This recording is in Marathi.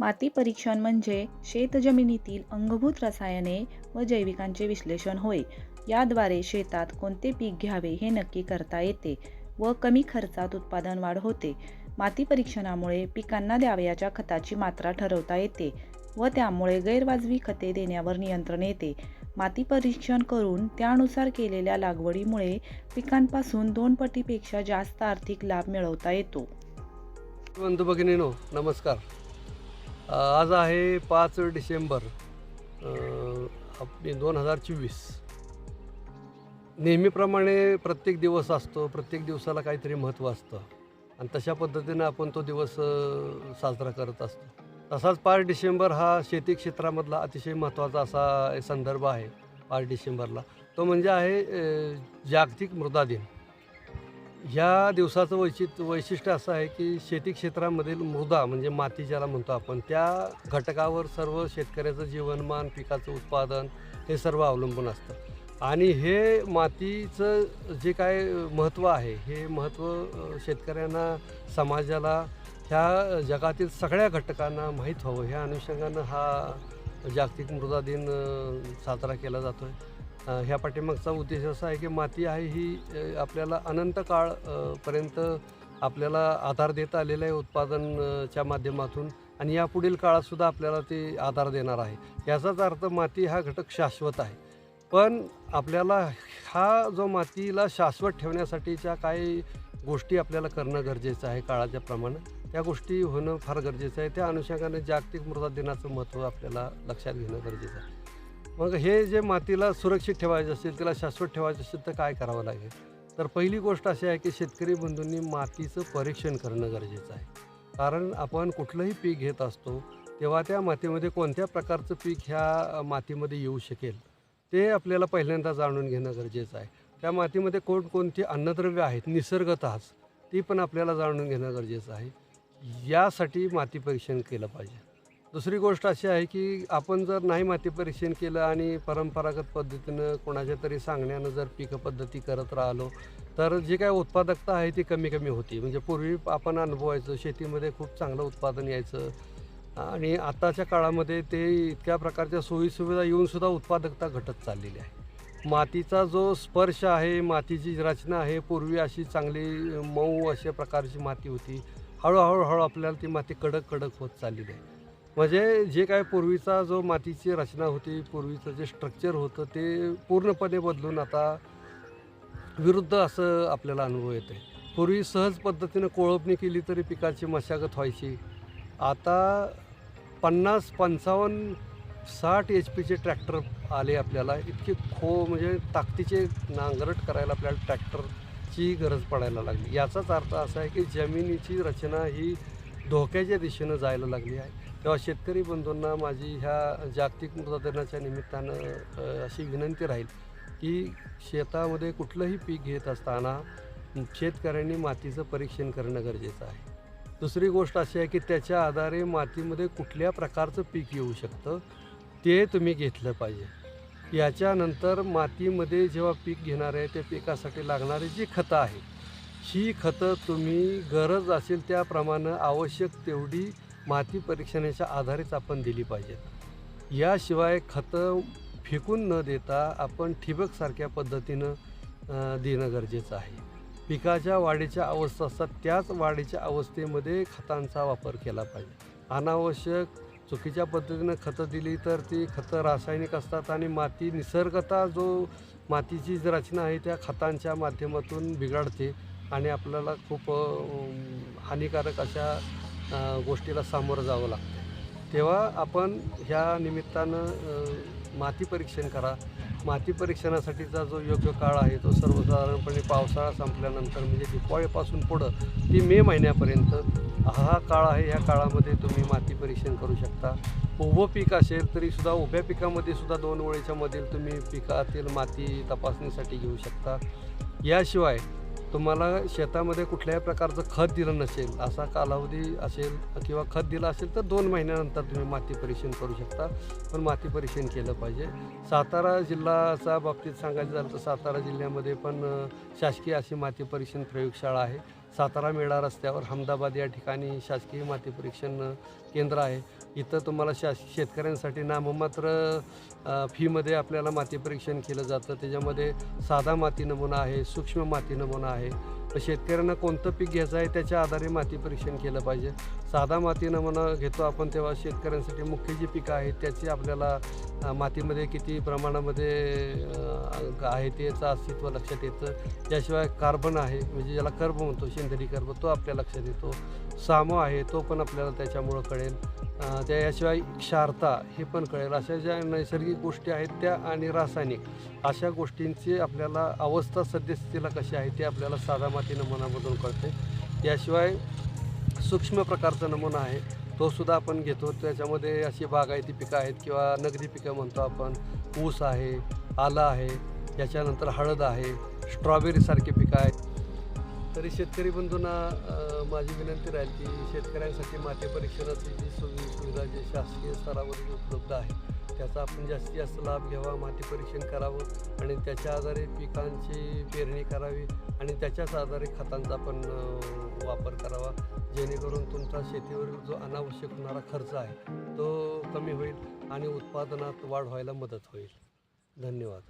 माती परीक्षण म्हणजे शेतजमिनीतील अंगभूत रसायने व जैविकांचे विश्लेषण होय. याद्वारे शेतात कोणते पीक घ्यावे हे नक्की करता येते व कमी खर्चात उत्पादन वाढ होते. माती परीक्षणामुळे पिकांना द्यावयाच्या खताची मात्रा ठरवता येते व त्यामुळे गैरवाजवी खते देण्यावर नियंत्रण येते. माती परीक्षण करून त्यानुसार केलेल्या लागवडीमुळे पिकांपासून दोन पटीपेक्षा जास्त आर्थिक लाभ मिळवता येतो. बंधू भगिनीनो नमस्कार. आज आहे पाच डिसेंबर आपली दोन हजार चोवीस. नेहमीप्रमाणे प्रत्येक दिवस असतो प्रत्येक दिवसाला काहीतरी महत्त्व असतं. आणि तशा पद्धतीनं आपण तो दिवस साजरा करत असतो. तसाच पाच डिसेंबर हा शेती क्षेत्रामधला अतिशय महत्त्वाचा असा संदर्भ आहे पाच डिसेंबरला. तो म्हणजे आहे जागतिक मृदा दिन. ह्या दिवसाचं वैशिष्ट वैशिष्ट्य असं आहे की शेती क्षेत्रामधील मृदा म्हणजे माती ज्याला म्हणतो आपण त्या घटकावर सर्व शेतकऱ्याचं जीवनमान पिकाचं उत्पादन हे सर्व अवलंबून असतं. आणि हे मातीचं जे काय महत्त्व आहे हे महत्त्व शेतकऱ्यांना समाजाला ह्या जगातील सगळ्या घटकांना माहीत व्हावं. ह्या अनुषंगानं हा जागतिक मृदा दिन साजरा केला जातो आहे ह्या पाठीमागचा उद्देश असा आहे की माती आहे ही आपल्याला अनंत काळ पर्यंत आपल्याला आधार देत आलेलं आहे उत्पादनच्या माध्यमातून आणि यापुढील काळातसुद्धा आपल्याला ते आधार देणार आहे. याचाच अर्थ माती हा घटक शाश्वत आहे. पण आपल्याला हा जो मातीला शाश्वत ठेवण्यासाठीच्या काही गोष्टी आपल्याला करणं गरजेचं आहे काळाच्या प्रमाणे त्या गोष्टी होणं फार गरजेचं आहे. त्या अनुषंगाने जागतिक मृदा दिनाचं महत्त्व आपल्याला लक्षात घेणं गरजेचं आहे. मग हे जे मातीला सुरक्षित ठेवायचं असेल तिला शाश्वत ठेवायचं असेल तर काय करावं लागेल? तर पहिली गोष्ट अशी आहे की शेतकरी बंधूंनी मातीचं परीक्षण करणं गरजेचं आहे. कारण आपण कुठलंही पीक घेत असतो तेव्हा त्या मातीमध्ये कोणत्या प्रकारचं पीक ह्या मातीमध्ये येऊ शकेल ते आपल्याला पहिल्यांदा जाणून घेणं गरजेचं आहे. त्या मातीमध्ये कोणकोणती अन्नद्रव्य आहेत निसर्गतःच ती पण आपल्याला जाणून घेणं गरजेचं आहे. यासाठी माती परीक्षण केलं पाहिजे. दुसरी गोष्ट अशी आहे की आपण जर नाही माती परीक्षण केलं आणि परंपरागत पद्धतीनं कोणाच्या तरी सांगण्यानं जर पीक पद्धती करत राहिलो तर जी काय उत्पादकता आहे ती कमी कमी होती. म्हणजे पूर्वी आपण अनुभवायचं शेतीमध्ये खूप चांगलं उत्पादन यायचं. आणि आताच्या काळामध्ये ते इतक्या प्रकारच्या सोयीसुविधा येऊनसुद्धा उत्पादकता घटत चाललेली आहे. मातीचा जो स्पर्श आहे मातीची रचना आहे पूर्वी अशी चांगली मऊ अशा प्रकारची माती होती. हळूहळू हळू आपल्याला ती माती कडक कडक होत चाललेली आहे. म्हणजे जे काय पूर्वीचा जो मातीची रचना होती पूर्वीचं जे स्ट्रक्चर होतं ते पूर्णपणे बदलून आता विरुद्ध असं आपल्याला अनुभव येते पूर्वी सहज पद्धतीनं कोळपणी केली तरी पिकाची मशागत व्हायची. आता पन्नास पंचावन्न साठ एच पीचे ट्रॅक्टर आले आपल्याला. इतके खो म्हणजे ताकदीचे नांगरट करायला आपल्याला ट्रॅक्टरची गरज पडायला लागली. याचाच अर्थ असा आहे की जमिनीची रचना ही धोक्याच्या दिशेनं जायला लागली आहे. तेव्हा शेतकरी बंधूंना माझी ह्या जागतिक मृदा दिनाच्या निमित्तानं अशी विनंती राहील की शेतामध्ये कुठलंही पीक घेत असताना शेतकऱ्यांनी मातीचं परीक्षण करणं गरजेचं आहे. दुसरी गोष्ट अशी आहे की त्याच्या आधारे मातीमध्ये कुठल्या प्रकारचं पीक येऊ शकतं ते तुम्ही घेतलं पाहिजे. याच्यानंतर मातीमध्ये जेव्हा पीक घेणार आहे त्या पिकासाठी लागणारी जी खतं आहे ही खतं तुम्ही गरज असेल त्याप्रमाणे आवश्यक तेवढी माती परीक्षणाच्या आधारेच आपण दिली पाहिजेत. याशिवाय खतं फेकून न देता आपण ठिबकसारख्या पद्धतीनं देणं गरजेचं आहे. पिकाच्या वाढीच्या अवस्था असतात त्याच वाढीच्या अवस्थेमध्ये खतांचा वापर केला पाहिजे. अनावश्यक चुकीच्या पद्धतीनं खतं दिली तर ती खतं रासायनिक असतात आणि माती निसर्गता जो मातीची जी रचना आहे त्या खतांच्या माध्यमातून बिघडते आणि आपल्याला खूप हानिकारक अशा गोष्टीला सामोरं जावं लागतं. तेव्हा आपण ह्या निमित्तानं माती परीक्षण करा. माती परीक्षणासाठीचा जो योग्य काळ आहे तो सर्वसाधारणपणे पावसाळा संपल्यानंतर म्हणजे दिवाळीपासून पुढं ती मे महिन्यापर्यंत हा काळ आहे. ह्या काळामध्ये तुम्ही माती परीक्षण करू शकता. उभं पीक असेल तरीसुद्धा उभ्या पिकामध्ये सुद्धा दोन वेळेच्या मधील तुम्ही पिकातील माती तपासणीसाठी घेऊ शकता. याशिवाय तुम्हाला शेतामध्ये कुठल्याही प्रकारचं खत दिलं नसेल असा कालावधी असेल किंवा खत दिलं असेल तर दोन महिन्यानंतर तुम्ही माती परीक्षण करू शकता. पण माती परीक्षण केलं पाहिजे. सातारा जिल्ह्याचा बाबतीत सांगायचं झालं तर सातारा जिल्ह्यामध्ये पण शासकीय अशी माती परीक्षण प्रयोगशाळा आहे. सातारा मेळा रस्त्यावर हमदाबाद या ठिकाणी शासकीय माती परीक्षण केंद्र आहे. इथं तुम्हाला शा शेतकऱ्यांसाठी नाममात्र फीमध्ये आपल्याला माती परीक्षण केलं जातं. त्याच्यामध्ये साधा माती नमुना आहे सूक्ष्म माती नमुना आहे. तर शेतकऱ्यांना कोणतं पीक घ्यायचं आहे त्याच्या आधारे माती परीक्षण केलं पाहिजे. साधा माती नमुना घेतो आपण तेव्हा शेतकऱ्यांसाठी मुख्य जी पिकं आहेत त्याची आपल्याला मातीमध्ये किती प्रमाणामध्ये आहे त्याचं अस्तित्व लक्षात येतं. त्याशिवाय कार्बन आहे म्हणजे ज्याला कर्ब म्हणतो सेंद्रिय कर्ब तो आपल्या लक्षात येतो. सामो आहे तो पण आपल्याला त्याच्यामुळं कळेल. त्या याशिवाय क्षारता हे पण कळेल. अशा ज्या नैसर्गिक गोष्टी आहेत त्या आणि रासायनिक अशा गोष्टींची आपल्याला अवस्था सद्यस्थितीला कशी आहे ते आपल्याला साधा माती नमुनामधून कळते. याशिवाय सूक्ष्म प्रकारचा नमुना आहे तो सुद्धा आपण घेतो. त्याच्यामध्ये अशी बागायती पिकं आहेत किंवा नगदी पिकं म्हणतो आपण. ऊस आहे आलं आहे याच्यानंतर हळद आहे स्ट्रॉबेरीसारखी पिकं आहेत. तरी शेतकरी बंधूंना माझी विनंती राहील की शेतकऱ्यांसाठी माती परीक्षणाची जी सुवि सुविधा जी शासकीय स्तरावर जी उपलब्ध आहे त्याचा आपण जास्तीत जास्त लाभ घ्यावा माती परीक्षण करावं आणि त्याच्या आधारे पिकांची पेरणी करावी आणि त्याच्याच आधारे खतांचा पण वापर करावा. जेणेकरून तुमचा शेतीवरील जो अनावश्यक होणारा खर्च आहे तो कमी होईल आणि उत्पादनात वाढ व्हायला मदत होईल. धन्यवाद.